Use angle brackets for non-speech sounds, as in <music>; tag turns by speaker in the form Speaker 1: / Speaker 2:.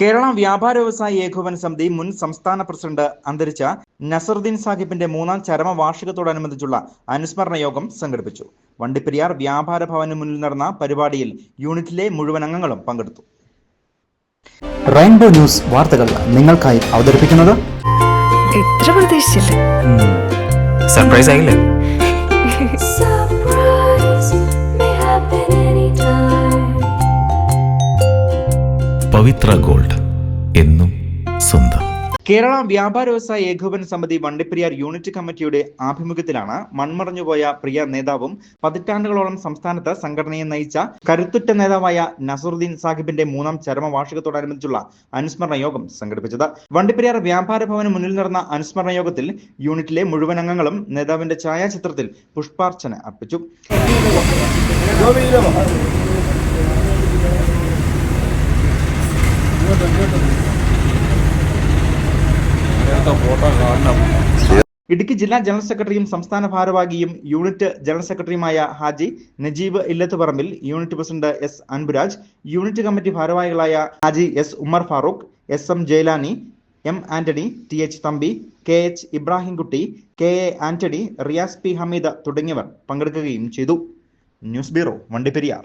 Speaker 1: കേരള വ്യാപാര വ്യവസായ ഏകോപന സമിതി മുൻ സംസ്ഥാന പ്രസിഡന്റ് അന്തരിച്ച നസറുദ്ദീൻ സാഹിബിന്റെ മൂന്നാം ചരമ വാർഷികത്തോടനുബന്ധിച്ചുള്ള അനുസ്മരണ യോഗം സംഘടിപ്പിച്ചു. വണ്ടിപ്പെരിയാർ വ്യാപാര ഭവന് മുന്നിൽ നടന്ന പരിപാടിയിൽ യൂണിറ്റിലെ മുഴുവൻ അംഗങ്ങളും പങ്കെടുത്തു.
Speaker 2: റെയിൻബോ ന്യൂസ് വാർത്തകൾ നിങ്ങൾക്കായി അവതരിപ്പിക്കുന്നത്
Speaker 3: സർപ്രൈസ് ആയില്ലേ? <laughs> പവിത്ര ഗോൾഡ് എന്നും സ്വന്തം.
Speaker 1: കേരള വ്യാപാര വ്യവസായ ഏകോപന സമിതി വണ്ടിപ്പെരിയാർ യൂണിറ്റ് കമ്മിറ്റിയുടെ ആഭിമുഖ്യത്തിലാണ് മൺമറഞ്ഞുപോയ പ്രിയ നേതാവും പതിറ്റാണ്ടുകളോളം സംസ്ഥാനത്ത് സംഘടനയെ നയിച്ച കരുത്തുറ്റ നേതാവായ നസറുദ്ദീൻ സാഹിബിന്റെ മൂന്നാം ചരമവാർഷികത്തോടനുബന്ധിച്ചുള്ള അനുസ്മരണ യോഗം സംഘടിപ്പിച്ചത്. വണ്ടിപ്പെരിയാർ വ്യാപാര ഭവന് മുന്നിൽ നടന്ന അനുസ്മരണ യോഗത്തിൽ യൂണിറ്റിലെ മുഴുവൻ അംഗങ്ങളും നേതാവിന്റെ ഛായാചിത്രത്തിൽ പുഷ്പാർച്ചന അർപ്പിച്ചു. ഇടുക്കി ജില്ലാ ജനറൽ സെക്രട്ടറിയും സംസ്ഥാന ഭാരവാഹിയും യൂണിറ്റ് ജനറൽ സെക്രട്ടറിയുമായ Haji Najeeb Illathuparambil unit president S Anpuraj unit committee ഭാരവാഹികളായ Haji S Ummer Farooq S M Jailani M Antony T H Thampi K H Ibrahimkutty K A Antony Riyas P Hameed തുടങ്ങിയവർ പങ്കെടുക്കുകയും ചെയ്തു. News bureau Vandiperiyar.